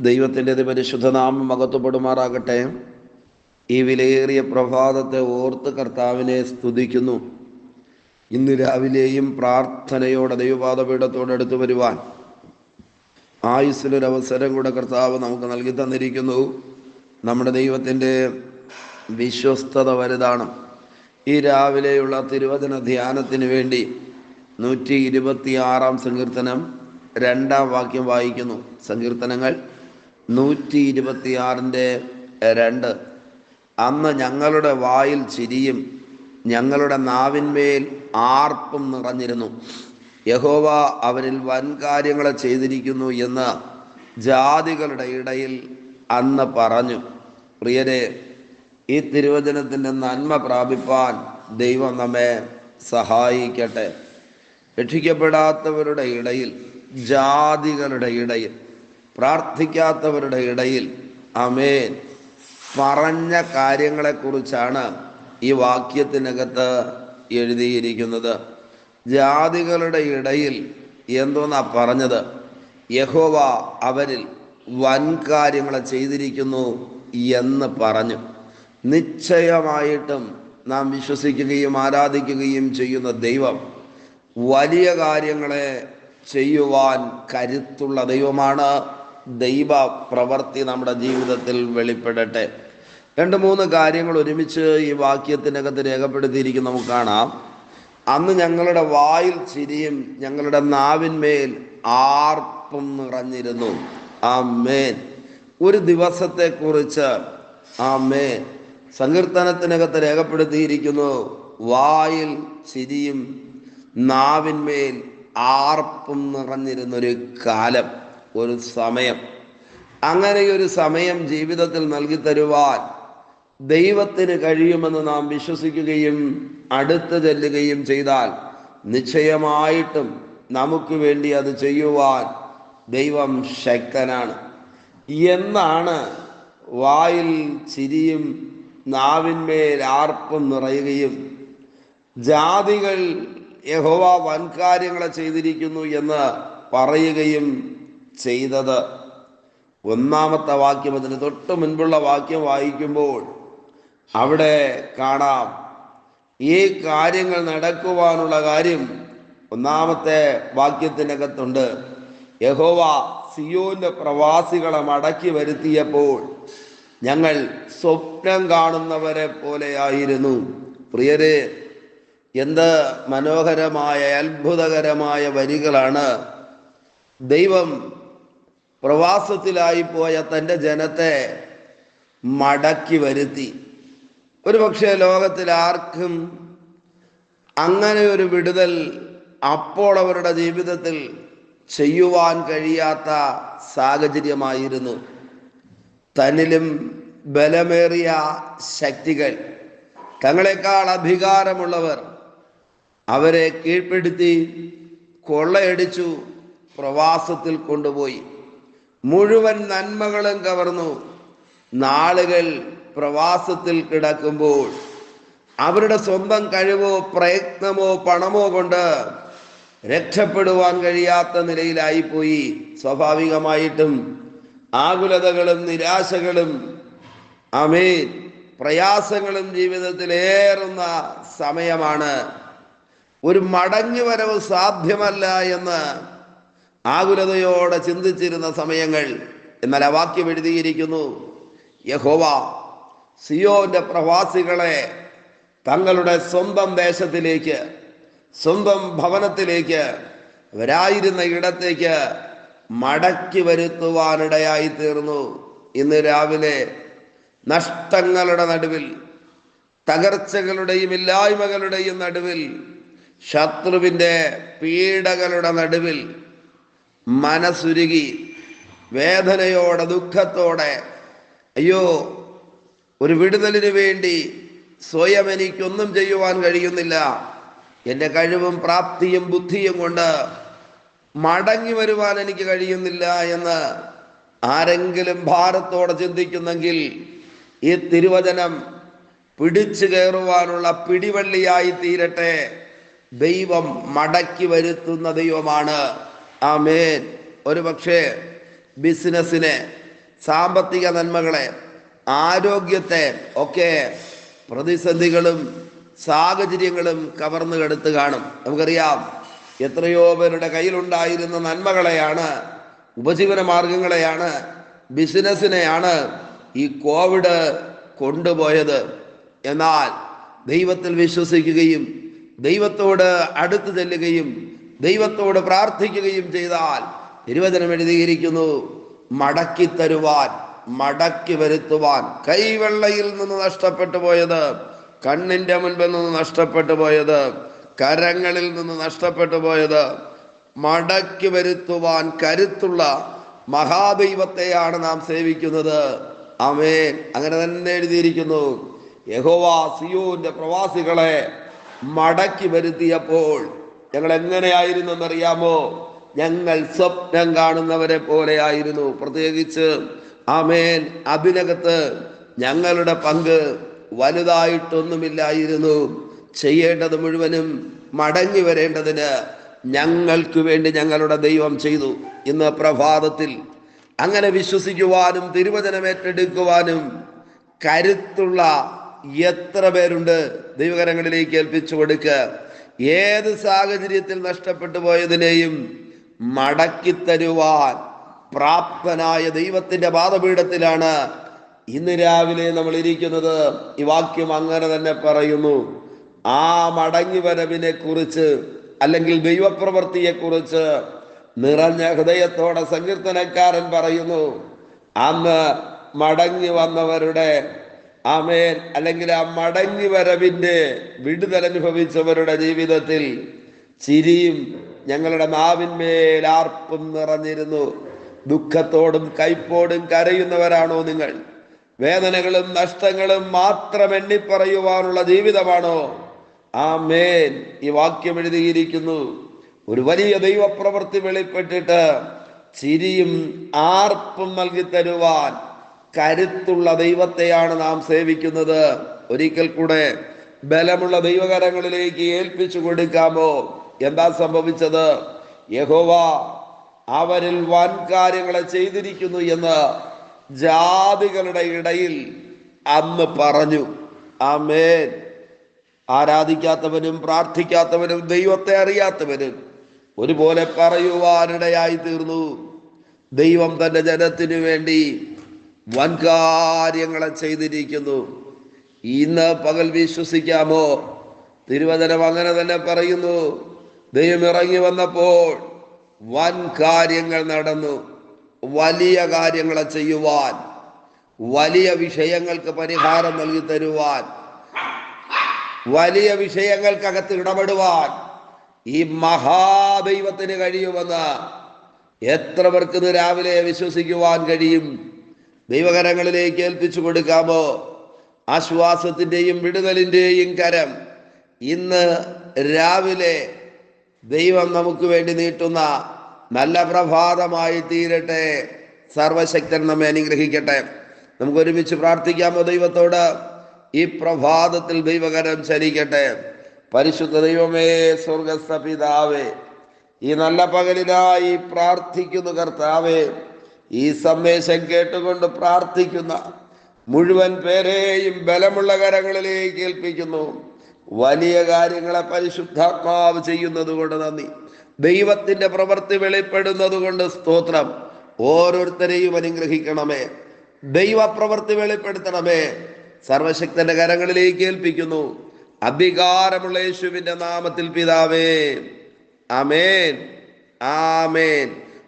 ദൈവത്തിന്റെ പരിശുദ്ധനാമം മകത്തുപെടുമാറാകട്ടെ ഈ വിലയേറിയ പ്രഭാതത്തെ ഓർത്ത് കർത്താവിനെ സ്തുതിക്കുന്നു. ഇന്ന് രാവിലെയും പ്രാർത്ഥനയോടെ ദൈവപാദപീഠത്തോടെ അടുത്ത് വരുവാൻ ആയുസ്സിലൊരവസരം കൂടെ കർത്താവ് നമുക്ക് നൽകി തന്നിരിക്കുന്നു. നമ്മുടെ ദൈവത്തിന്റെ വിശ്വസ്തത വലുതാണ് ഈ രാവിലെയുള്ള തിരുവചന ധ്യാനത്തിന് വേണ്ടി നൂറ്റി ഇരുപത്തി ആറാം സങ്കീർത്തനം രണ്ടാം വാക്യം വായിക്കുന്നു. സങ്കീർത്തനങ്ങൾ നൂറ്റി ഇരുപത്തിയാറിന്റെ രണ്ട്. അന്ന് ഞങ്ങളുടെ വായിൽ ചിരിയും ഞങ്ങളുടെ നാവിന്മേൽ ആർപ്പും നിറഞ്ഞിരുന്നു. യഹോവ അവരിൽ വൻ കാര്യങ്ങളെ ചെയ്തിരിക്കുന്നു എന്ന് ജാതികളുടെ ഇടയിൽ അന്ന് പറഞ്ഞു. പ്രിയരെ ഈ തിരുവചനത്തിന്റെ നന്മ പ്രാപിപ്പാൻ ദൈവം നമ്മെ സഹായിക്കട്ടെ. രക്ഷിക്കപ്പെടാത്തവരുടെ ഇടയിൽ ജാതികളുടെ ഇടയിൽ പ്രാർത്ഥിക്കാത്തവരുടെ ഇടയിൽ അമേൻ പറഞ്ഞ കാര്യങ്ങളെക്കുറിച്ചാണ് ഈ വാക്യത്തിനകത്ത് എഴുതിയിരിക്കുന്നത്. ജാതികളുടെ ഇടയിൽ എന്തോന്നാ പറഞ്ഞത്? യഹോവ അവരിൽ വൻ കാര്യങ്ങളെ ചെയ്തിരിക്കുന്നു എന്ന് പറഞ്ഞു. നിശ്ചയമായിട്ടും നാം വിശ്വസിക്കുകയും ആരാധിക്കുകയും ചെയ്യുന്ന ദൈവം വലിയ കാര്യങ്ങളെ ചെയ്യുവാൻ കരുത്തുള്ള ദൈവമാണ്. ദൈവ പ്രവൃത്തി നമ്മുടെ ജീവിതത്തിൽ വെളിപ്പെടട്ടെ. രണ്ട് മൂന്ന് കാര്യങ്ങൾ ഒരുമിച്ച് ഈ വാക്യത്തിനകത്ത് രേഖപ്പെടുത്തിയിരിക്കും നമുക്ക് കാണാം. അന്ന് ഞങ്ങളുടെ വായിൽ ചിരിയും ഞങ്ങളുടെ നാവിന്മേൽ ആർപ്പും നിറഞ്ഞിരുന്നു. ആ മേൻ ഒരു ദിവസത്തെക്കുറിച്ച് ആ മേൻ സങ്കീർത്തനത്തിനകത്ത് രേഖപ്പെടുത്തിയിരിക്കുന്നു വായിൽ ചിരിയും നാവിന്മേൽ ആർപ്പും നിറഞ്ഞിരുന്നൊരു കാലം. ഒരു സമയം. അങ്ങനെ ഒരു സമയം ജീവിതത്തിൽ നൽകി തരുവാൻ ദൈവത്തിന് കഴിയുമെന്ന് നാം വിശ്വസിക്കുകയും അടുത്ത് ചെല്ലുകയും ചെയ്താൽ നിശ്ചയമായിട്ടും നമുക്ക് വേണ്ടി അത് ചെയ്യുവാൻ ദൈവം ശക്തനാണ്. എന്നാണ് വായിൽ ചിരിയും നാവിന്മേൽ ആർപ്പം നിറയുകയും ജാതികൾ യഹോവ വൻകാര്യങ്ങളെ ചെയ്തിരിക്കുന്നു എന്ന് പറയുകയും ചെയ്തത്. ഒന്നാമത്തെ വാക്യം അതിന് തൊട്ട് മുൻപുള്ള വാക്യം വായിക്കുമ്പോൾ അവിടെ കാണാം ഈ കാര്യങ്ങൾ നടക്കുവാനുള്ള കാര്യം ഒന്നാമത്തെ വാക്യത്തിനകത്തുണ്ട്. യഹോവ സിയോന്റെ പ്രവാസികളെ മടക്കി വരുത്തിയപ്പോൾ ഞങ്ങൾ സ്വപ്നം കാണുന്നവരെ പോലെയായിരുന്നു. പ്രിയരെ എന്ത് മനോഹരമായ അത്ഭുതകരമായ വരികളാണ് ദൈവം പ്രവാസത്തിലായി പോയ തന്റെ ജനത്തെ മടക്കി വരുത്തി. ഒരു പക്ഷേ ലോകത്തിൽ ആർക്കും അങ്ങനെ ഒരു വിടുതൽ അപ്പോൾ അവരുടെ ജീവിതത്തിൽ ചെയ്യുവാൻ കഴിയാത്ത സാഹചര്യമായിരുന്നു. തന്നിലും ബലമേറിയ ശക്തികൾ തങ്ങളെക്കാൾ അധികാരമുള്ളവർ അവരെ കീഴ്പ്പെടുത്തി കൊള്ളയടിച്ചു പ്രവാസത്തിൽ കൊണ്ടുപോയി. മുഴുവൻ നന്മകളും കവർന്നു. നാളുകൾ പ്രവാസത്തിൽ കിടക്കുമ്പോൾ അവരുടെ സ്വന്തം കഴിവോ പ്രയത്നമോ പണമോ കൊണ്ട് രക്ഷപ്പെടുവാൻ കഴിയാത്ത നിലയിലായിപ്പോയി. സ്വാഭാവികമായിട്ടും ആകുലതകളും നിരാശകളും അമേൻ പ്രയാസങ്ങളും ജീവിതത്തിലേറുന്ന സമയമാണ്. ഒരു മടങ്ങിവരവ് സാധ്യമല്ല എന്ന് ആകുലതയോടെ ചിന്തിച്ചിരുന്ന സമയങ്ങൾ എന്നാൽ ആ വാക്യം എഴുതിയിരിക്കുന്നു. യഹോവ സിയോന്റെ പ്രവാസികളെ തങ്ങളുടെ സ്വന്തം ദേശത്തിലേക്ക് സ്വന്തം ഭവനത്തിലേക്ക് അവരായിരുന്ന ഇടത്തേക്ക് മടക്കി വരുത്തുവാനിടയായി തീർന്നു ഇന്ന് രാവിലെ നഷ്ടങ്ങളുടെ നടുവിൽ തകർച്ചകളുടെയും ഇല്ലായ്മകളുടെയും നടുവിൽ ശത്രുവിന്റെ പീഡകളുടെ നടുവിൽ മനസ്സുരുകി വേദനയോടെ ദുഃഖത്തോടെ അയ്യോ ഒരു വിടുതലിന് വേണ്ടി സ്വയം എനിക്കൊന്നും ചെയ്യുവാൻ കഴിയുന്നില്ല. എന്റെ കഴിവും പ്രാപ്തിയും ബുദ്ധിയും കൊണ്ട് മടങ്ങി വരുവാൻ എനിക്ക് കഴിയുന്നില്ല എന്ന് ആരെങ്കിലും ഭാരത്തോടെ ചിന്തിക്കുന്നെങ്കിൽ ഈ തിരുവചനം പിടിച്ചു കയറുവാനുള്ള പിടിവള്ളിയായി തീരട്ടെ. ദൈവം മടക്കി വരുത്തുന്ന ദൈവമാണ്. ആമേൻ. ഒരു പക്ഷേ ബിസിനസ്സിനെ സാമ്പത്തിക നന്മകളെ ആരോഗ്യത്തെ ഒക്കെ പ്രതിസന്ധികളും സാഹചര്യങ്ങളും കവർന്നു കെടുത്ത് കാണും. നമുക്കറിയാം എത്രയോ പേരുടെ കയ്യിലുണ്ടായിരുന്ന നന്മകളെയാണ് ഉപജീവന മാർഗങ്ങളെയാണ് ബിസിനസ്സിനെയാണ് ഈ കോവിഡ് കൊണ്ടുപോയത്. എന്നാൽ ദൈവത്തിൽ വിശ്വസിക്കുകയും ദൈവത്തോട് അടുത്തു ചെല്ലുകയും ദൈവത്തോട് പ്രാർത്ഥിക്കുകയും ചെയ്താൽ തിരുവചനം എഴുതിയിരിക്കുന്നു മടക്കി തരുവാൻ മടക്കി വരുത്തുവാൻ. കൈവെള്ളയിൽ നിന്ന് നഷ്ടപ്പെട്ടു പോയത് കണ്ണിന്റെ മുൻപിൽ നിന്ന് നഷ്ടപ്പെട്ടു പോയത് കരങ്ങളിൽ നിന്ന് നഷ്ടപ്പെട്ടു പോയത്. മടക്കി വരുത്തുവാൻ കരുത്തുള്ള മഹാദൈവത്തെയാണ് നാം സേവിക്കുന്നത്. അമേൻ അങ്ങനെ തന്നെ എഴുതിയിരിക്കുന്നു യഹോവ സിയോന്റെ പ്രവാസികളെ മടക്കി വരുത്തിയപ്പോൾ ഞങ്ങൾ എങ്ങനെയായിരുന്നു എന്നറിയാമോ ഞങ്ങൾ സ്വപ്നം കാണുന്നവരെ പോലെയായിരുന്നു. പ്രത്യേകിച്ച് ആമേൻ അഭിനകത്ത് ഞങ്ങളുടെ പങ്ക് വലുതായിട്ടൊന്നുമില്ലായിരുന്നു. ചെയ്യേണ്ടത് മുഴുവനും മടങ്ങി വരേണ്ടതിന് ഞങ്ങൾക്ക് വേണ്ടി ഞങ്ങളുടെ ദൈവം ചെയ്തു. ഇന്ന് പ്രഭാതത്തിൽ അങ്ങനെ വിശ്വസിക്കുവാനും തിരുവചനം ഏറ്റെടുക്കുവാനും കരുത്തുള്ള എത്ര പേരുണ്ട്? ദൈവകരങ്ങളിലേക്ക് ഏൽപ്പിച്ചു കൊടുക്കുക ഏത് സാഹചര്യത്തിൽ നഷ്ടപ്പെട്ടു പോയതിനെയും മടക്കി തരുവാൻ പ്രാപ്തനായ ദൈവത്തിന്റെ പാദപീഠത്തിലാണ് ഇന്ന് രാവിലെ നമ്മൾ ഇരിക്കുന്നത്. ഈ വാക്യം അങ്ങനെ തന്നെ പറയുന്നു. ആ മടങ്ങി വരവിനെ കുറിച്ച് അല്ലെങ്കിൽ ദൈവപ്രവൃത്തിയെ കുറിച്ച് നിറഞ്ഞ ഹൃദയത്തോടെ സങ്കീർത്തനക്കാരൻ പറയുന്നു. അന്ന് മടങ്ങി വന്നവരുടെ ആമേൻ. അല്ലെങ്കിൽ ആ മടങ്ങി വരവിന്റെ വിടുതലനുഭവിച്ചവരുടെ ജീവിതത്തിൽ ചിരിയും ഞങ്ങളുടെ നാവിന്മേൽ ആർപ്പും നിറഞ്ഞിരുന്നു. ദുഃഖത്തോടും കൈപ്പോടും കരയുന്നവരാണോ നിങ്ങൾ? വേദനകളും നഷ്ടങ്ങളും മാത്രം എണ്ണിപ്പറയുവാനുള്ള ജീവിതമാണോ? ആ മേൻ ഈ വാക്യം എഴുതിയിരിക്കുന്നു. ഒരു വലിയ ദൈവപ്രവൃത്തി വെളിപ്പെട്ടിട്ട് ചിരിയും ആർപ്പും നൽകി തരുവാൻ കരുത്തുള്ള ദൈവത്തെയാണ് നാം സേവിക്കുന്നത്. ഒരിക്കൽ കൂടെ ബലമുള്ള ദൈവകരങ്ങളിലേക്ക് ഏൽപ്പിച്ചു കൊടുക്കാമോ? എന്താ സംഭവിച്ചത്? യഹോവ അവരിൽ വൻ കാര്യങ്ങളെ ചെയ്തിരിക്കുന്നു എന്ന് ജാതികളുടെ ഇടയിൽ അന്ന് പറഞ്ഞു. ആമേൻ. ആരാധിക്കാത്തവനും പ്രാർത്ഥിക്കാത്തവനും ദൈവത്തെ അറിയാത്തവനും ഒരുപോലെ പറയുവാനിടയായി തീർന്നു. ദൈവം തന്റെ ജനത്തിനു വേണ്ടി വൻകാര്യങ്ങളെ ചെയ്തിരിക്കുന്നു. ഇന്ന് പകൽ വിശ്വസിക്കാമോ? തിരുവചനം അങ്ങനെ തന്നെ പറയുന്നു. ദൈവം ഇറങ്ങി വന്നപ്പോൾ വൻ കാര്യങ്ങൾ നടന്നു. വലിയ കാര്യങ്ങളെ ചെയ്യുവാൻ വലിയ വിഷയങ്ങൾക്ക് പരിഹാരം നൽകി തരുവാൻ വലിയ വിഷയങ്ങൾക്കകത്ത് ഇടപെടുവാൻ ഈ മഹാദൈവത്തിന് കഴിയുമെന്ന് എത്ര പേർക്ക് രാവിലെ വിശ്വസിക്കുവാൻ കഴിയും? ദൈവകരങ്ങളിലേക്ക് ഏൽപ്പിച്ചു കൊടുക്കാമോ? ആശ്വാസത്തിന്റെയും വിടുതലിന്റെയും കരം ഇന്ന് രാവിലെ ദൈവം നമുക്ക് വേണ്ടി നീട്ടുന്ന നല്ല പ്രഭാതമായി തീരട്ടെ. സർവശക്തൻ നമ്മെ അനുഗ്രഹിക്കട്ടെ. നമുക്ക് ഒരുമിച്ച് പ്രാർത്ഥിക്കാമോ ദൈവത്തോട്? ഈ പ്രഭാതത്തിൽ ദൈവകരം ചലിക്കട്ടെ. പരിശുദ്ധ ദൈവമേ സ്വർഗസ്ഥ പിതാവേ ഈ നല്ല പകലിനായി പ്രാർത്ഥിക്കുന്നു കർത്താവേ. ഈ സന്ദേശം കേട്ടുകൊണ്ട് പ്രാർത്ഥിക്കുന്ന മുഴുവൻ പേരെയും ബലമുള്ള കരങ്ങളിലേക്ക് ഏൽപ്പിക്കുന്നു. വലിയ കാര്യങ്ങളെ പരിശുദ്ധാത്മാവ് ചെയ്യുന്നത് കൊണ്ട് നന്ദി. ദൈവത്തിന്റെ പ്രവൃത്തി വെളിപ്പെടുന്നത് കൊണ്ട് സ്തോത്രം. ഓരോരുത്തരെയും അനുഗ്രഹിക്കണമേ. ദൈവപ്രവൃത്തി വെളിപ്പെടുത്തണമേ. സർവശക്തന്റെ കരങ്ങളിലേക്ക് ഏൽപ്പിക്കുന്നു. അധികാരമുള്ള യേശുവിന്റെ നാമത്തിൽ പിതാവേ. ആമേൻ. ആമേൻ.